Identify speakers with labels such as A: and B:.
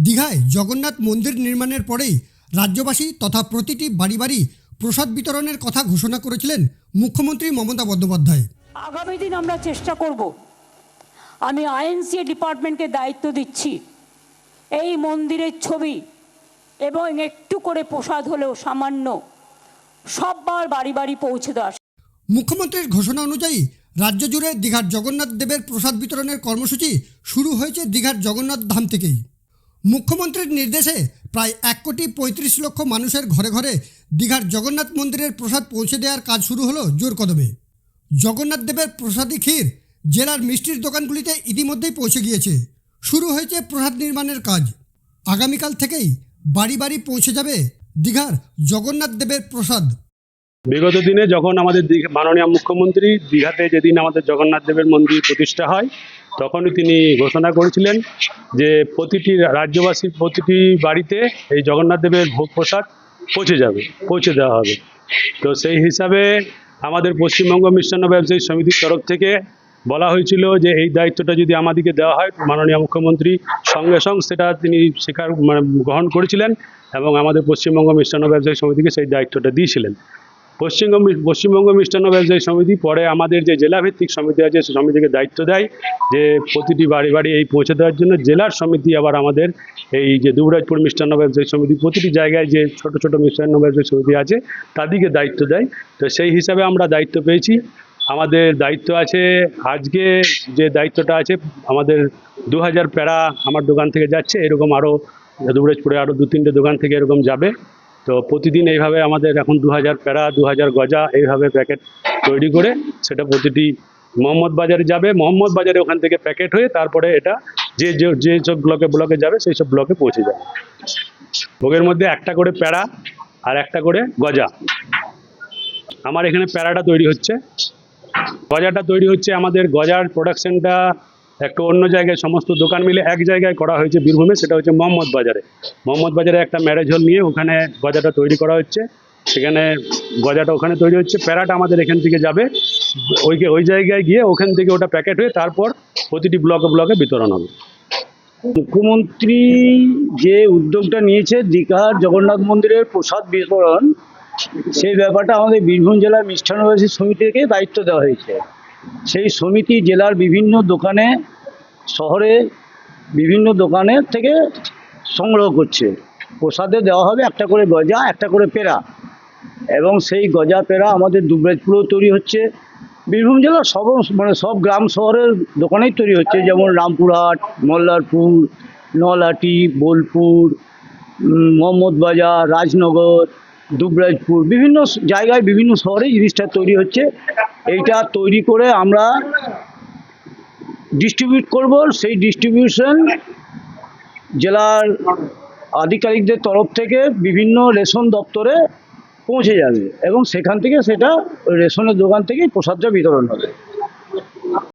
A: দীঘায় জগন্নাথ মন্দির নির্মাণের পরেই রাজ্যবাসী তথা প্রতিটি বাড়ি বাড়ি প্রসাদ বিতরণের কথা ঘোষণা করেছিলেন মুখ্যমন্ত্রী মমতা বন্দ্যোপাধ্যায়।
B: আগামী দিন আমরা চেষ্টা করব। আমি আইএনসি ডিপার্টমেন্টকে দায়িত্ব দিচ্ছি। এই মন্দিরের ছবি এবং একটু করে প্রসাদ হলেও সামান্য সববার বাড়ি বাড়ি পৌঁছে দেওয়া।
A: মুখ্যমন্ত্রীর ঘোষণা অনুযায়ী রাজ্য জুড়ে দীঘার জগন্নাথ দেবের প্রসাদ বিতরণের কর্মসূচি শুরু হয়েছে দীঘার জগন্নাথ ধাম থেকেই। মুখ্যমন্ত্রীর নির্দেশে প্রায় এক কোটি পঁয়ত্রিশ লক্ষ মানুষের ঘরে ঘরে দীঘার জগন্নাথ মন্দিরের প্রসাদ পৌঁছে দেওয়ার কাজ শুরু হলো জোর কদমে। জগন্নাথ দেবের প্রসাদী ক্ষীর জেলার মিষ্টির দোকানগুলিতে ইতিমধ্যেই পৌঁছে গিয়েছে। শুরু হয়েছে প্রসাদ নির্মাণের কাজ। আগামীকাল থেকেই বাড়ি বাড়ি পৌঁছে যাবে দীঘার জগন্নাথ দেবের প্রসাদ।
C: বিগত দিনে যখন আমাদের মাননীয় মুখ্যমন্ত্রী দীঘাতে যেদিন আমাদের জগন্নাথ দেবের মন্দির প্রতিষ্ঠা হয় তখনই তিনি ঘোষণা করেছিলেন যে প্রতিটি রাজ্যবাসীর প্রতিটি বাড়িতে এই জগন্নাথ দেবের ভোগ প্রসাদ পৌঁছে যাবে, পৌঁছে দেওয়া হবে। তো সেই হিসাবে আমাদের পশ্চিমবঙ্গ মিষ্টান্ন ব্যবসায়ী সমিতির তরফ থেকে বলা হয়েছিল যে এই দায়িত্বটা যদি আমাদেরকে দেওয়া হয়, মাননীয় মুখ্যমন্ত্রী সঙ্গে সঙ্গে সেটা তিনি স্বীকার মানে গ্রহণ করেছিলেন এবং আমাদের পশ্চিমবঙ্গ মিষ্টান্ন ব্যবসায়ী সমিতিকে সেই দায়িত্বটা দিয়েছিলেন। পশ্চিমবঙ্গ পশ্চিমবঙ্গ মিষ্টান্ন ব্যবসায়ী সমিতি, পরে আমাদের যে জেলাভিত্তিক সমিতি আছে, সে সমিতিকে দায়িত্ব দেয় যে প্রতিটি বাড়ি বাড়ি এই পৌঁছে দেওয়ার জন্য। জেলার সমিতি আবার আমাদের এই যে দুবরাজপুর মিষ্টান্ন ব্যবসায়ী সমিতি, প্রতিটি জায়গায় যে ছোট ছোট মিষ্টান্ন ব্যবসায়ী সমিতি আছে, তাদেরকে দায়িত্ব দেয়। তো সেই হিসাবে আমরা দায়িত্ব পেয়েছি। আমাদের দায়িত্ব আছে, আজকে যে দায়িত্বটা আছে, আমাদের দু হাজার প্যারা আমার দোকান থেকে যাচ্ছে, এরকম আরও দুবরাজপুরে আরও দু তিনটে দোকান থেকে এরকম যাবে। তো প্রতিদিন এইভাবে আমাদের এখন দু হাজার প্যারা দু হাজার গজা এইভাবে প্যাকেট তৈরি করে সেটা প্রতিটি মোহাম্মদ বাজারে যাবে। মোহাম্মদ বাজারে ওখান থেকে প্যাকেট হয়ে তারপরে এটা যে যে সব ব্লকে ব্লকে যাবে সেই সব ব্লকে পৌঁছে যাবে। ভোগের মধ্যে একটা করে প্যারা আর একটা করে গজা। আমার এখানে প্যারাটা তৈরি হচ্ছে। গজাটা তৈরি হচ্ছে আমাদের গজার প্রোডাকশনটা একটু অন্য জায়গায় সমস্ত দোকান মিলে এক জায়গায় করা হয়েছে বীরভূমে, সেটা হচ্ছে মোহাম্মদ বাজারে। মোহাম্মদ বাজারে একটা ম্যারেজ হল নিয়ে ওখানে গজাটা তৈরি করা হচ্ছে। সেখানে গজাটা ওখানে তৈরি হচ্ছে। প্যারাটা আমাদের এখান থেকে যাবে। ওই ওই জায়গায় গিয়ে ওখান থেকে ওটা প্যাকেট হয়ে তারপর প্রতিটি ব্লকে ব্লকে বিতরণ হবে।
D: মুখ্যমন্ত্রী যে উদ্যোগটা নিয়েছে, দীঘার জগন্নাথ মন্দিরের প্রসাদ বিতরণ, সেই ব্যাপারটা আমাদের বীরভূম জেলার মিষ্টান্নবাসী সমিতিকে দায়িত্ব দেওয়া হয়েছে। সেই সমিতি জেলার বিভিন্ন দোকানে শহরে বিভিন্ন দোকানের থেকে সংগ্রহ করছে। প্রসাদে দেওয়া হবে একটা করে গজা একটা করে পেরা এবং সেই গজা পেরা আমাদের দুবরাজপুরেও তৈরি হচ্ছে। বীরভূম জেলার সব মানে সব গ্রাম শহরের দোকানেই তৈরি হচ্ছে। যেমন রামপুরহাট মল্লারপুর নলহাটি বোলপুর উম, মোহাম্মদ বাজার রাজনগর দুবরাজপুর বিভিন্ন জায়গায় বিভিন্ন শহরে জিনিসটা তৈরি হচ্ছে। এইটা তৈরি করে আমরা ডিস্ট্রিবিউট করব। সেই ডিস্ট্রিবিউশন জেলার আধিকারিকদের তরফ থেকে বিভিন্ন রেশন দপ্তরে পৌঁছে যাবে এবং সেখান থেকে সেটা রেশনের দোকান থেকেই প্রসাদটা বিতরণ হবে।